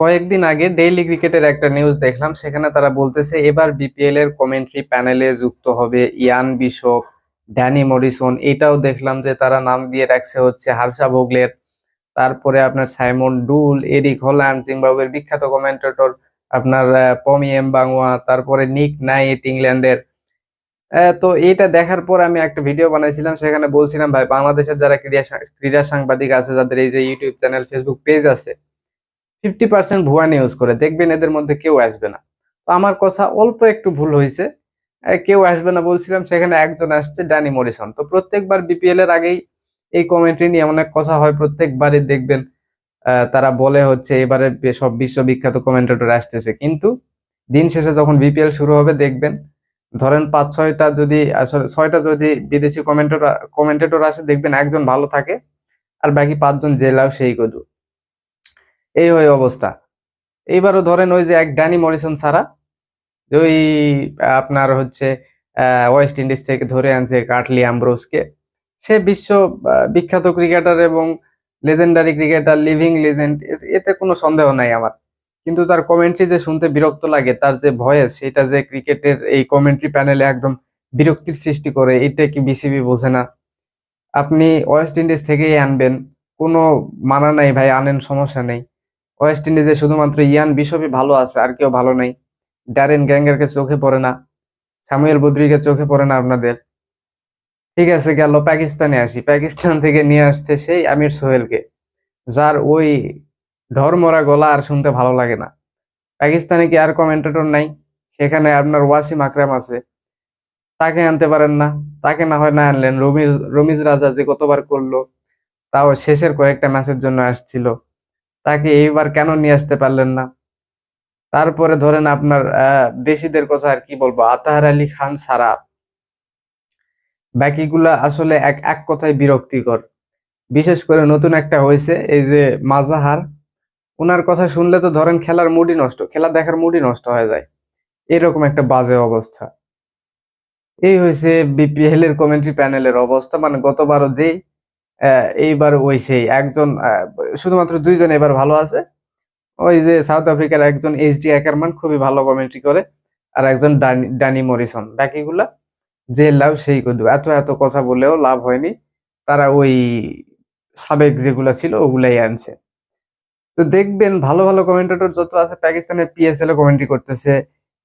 কয়েকদিন আগে ডেইলি ক্রিকেটের একটা নিউজ দেখলাম, সেখানে তারা বলতেছে, এবার বিপিএল এর কমেন্ট্রি প্যানেলে যুক্ত হবে ইয়ান বিশপ, ড্যানি মরিসন। এটাও দেখলাম যে তারা নাম দিয়ে রাখছে হচ্ছে হার্ষা ভোগলের। তারপরে আপনার সাইমন ডুল, এরিক হল্যান্ড, জিম্বাবুয়ের বিখ্যাত কমেন্টেটর আপনার পমি এম বাংওয়া তারপরে নিক নাইট ইংল্যান্ডের। তো এটা দেখার পর আমি একটা ভিডিও বানাইছিলাম, সেখানে বলছিলাম, ভাই, বাংলাদেশের যারা ক্রীড়া ক্রীড়া সাংবাদিক আছে, যাদের এই যে ইউটিউব চ্যানেল ফেসবুক পেজ আছে ফিফটি পার্সেন্ট ভুয়া নিউজ করে, দেখবেন এদের মধ্যে কেউ আসবে না। তো আমার কথা অল্প একটু ভুল হয়েছে। কেউ আসবে না বলছিলাম, সেখানে একজন আসছে ড্যানি মরিসন তো প্রত্যেকবার বিপিএল এর আগেই এই কমেন্ট্রি নিয়ে অনেক কথা হয়, প্রত্যেকবারই দেখবেন তারা বলে হচ্ছে, এবারে সব বিশ্ববিখ্যাত কমেন্টেটর আসতেছে। কিন্তু দিন শেষে যখন বিপিএল শুরু হবে, দেখবেন, ধরেন পাঁচ ছয়টা যদি আসলে ছয়টা যদি বিদেশি কমেন্টেটর কমেন্টেটর আসে, দেখবেন একজন ভালো থাকে, আর বাকি পাঁচজন জেলাও সেই কদু এই হয় অবস্থা। এইবারও ধরেন ওই যে এক ড্যানি মরিসন ছাড়া, ওই, আপনার হচ্ছে ওয়েস্ট ইন্ডিজ থেকে ধরে আনছে কাটলি অ্যাম্ব্রোসকে সে বিশ্ব বিখ্যাত ক্রিকেটার এবং লেজেন্ডারি ক্রিকেটার লিভিং লেজেন্ড এতে কোনো সন্দেহ নাই আমার। কিন্তু তার কমেন্ট্রি যে শুনতে বিরক্ত লাগে, তার যে ভয়েস সেটা যে ক্রিকেটের এই কমেন্ট্রি প্যানেলে একদম বিরক্তির সৃষ্টি করে, এটা কি বিসিবি বোঝে না। আপনি ওয়েস্ট ইন্ডিজ থেকেই আনবেন, কোনো মানা নাই ভাই, আনেন সমস্যা নেই। ওয়েস্ট ইন্ডিজে শুধুমাত্র ইয়ান বিশপই ভালো আছে, আর কেউ ভালো নাই। ড্যারেন গ্যাঙ্গারকে চোখে পড়ে না, স্যামুয়েল বদ্রিকে চোখে পড়ে না আপনাদের। ঠিক আছে, গেল পাকিস্তানে আসি। পাকিস্তান থেকে নিয়ে আসছে সেই আমির সোহেলকে, যার ওই ঢরমরা গলা আর শুনতে ভালো লাগে না। পাকিস্তানে কি আর কমেন্টেটর নাই? সেখানে আপনার ওয়াসিম আকরাম আছে। তাকে আনতে পারেন না, তাকে না হয় না আনলেন। রমিজ রমিজ রাজা যে কতবার করল, তাও শেষের কয়েকটা ম্যাচের জন্য আসছিল। তাকে এইবার কেন নিয়ে আসতে পারলেন না? তারপরে ধরেন আপনার দেশিদের কথা আর কি বলব, আতাহার আলী খান সারা। বাকিগুলা আসলে এক এক কথায় বিরক্তিকর। বিশেষ করে নতুন একটা হয়েছে, এই যে মাজাহার। ওনার কথা শুনলে তো ধরেন খেলার মুডই নষ্ট, খেলা দেখার মুডই নষ্ট হয়ে যায়। এরকম একটা বাজে অবস্থা। এই হয়েছে বিপিএল এর কমেন্ট্রি প্যানেলের অবস্থা মানে গতবারও যেই এইবার ওই সেই একজন শুধুমাত্র দুইজন এবার ভালো আছে। ওই যে সাউথ আফ্রিকার একজন এইচডি অ্যাকারমান খুবই ভালো কমেন্ট্রি করে, আর একজন ডানি ডানি মরিসন বাকিগুলা যে লাভ সেই কদু। এত এত কথা বলেও লাভ হয়নি। তারা ওই সাবেক যেগুলা ছিল ওগুলাই আনছে। তো দেখবেন ভালো ভালো কমেন্টেটর যত আছে পাকিস্তানের পিএসএল এ কমেন্ট্রি করতেছে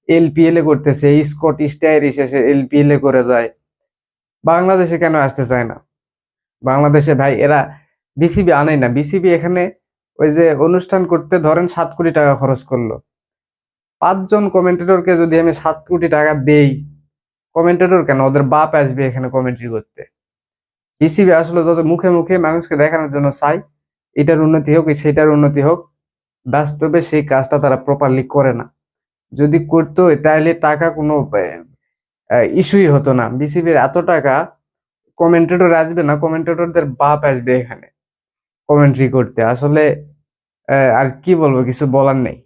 এলপিএল এ করতেছে স্কট স্টাইরিশ এসে এলপিএল এ করে যায়। বাংলাদেশে কেন আসতে চায় না? বাংলাদেশে ভাই, এরা বিসিবি আনে না। বিসিবি এখানে ওই যে অনুষ্ঠান করতে ধরেন সাত কোটি টাকা খরচ করল। পাঁচজন কমেন্টেটরকে যদি আমি সাত কোটি টাকা দেই কমেন্টেটর কেন? ওদের বাপ আসবে এখানে কমেন্ট্রি করতে। বিসিবি আসলে যত মুখে মুখে মানুষকে দেখানোর জন্য চাই এটার উন্নতি হোক, সেটার উন্নতি হোক, বাস্তবে সেই কাজটা তারা প্রপারলি করে না। যদি করতো, তাহলে টাকা কোনো ইস্যুই হতো না। বিসিবির এত টাকা কমেন্টেটর আসবে না কমেন্টেটরদের বাপ আসবে এখানে কমেন্ট্রি করতে। আসলে আর কি বলব, কিছু বলার নেই।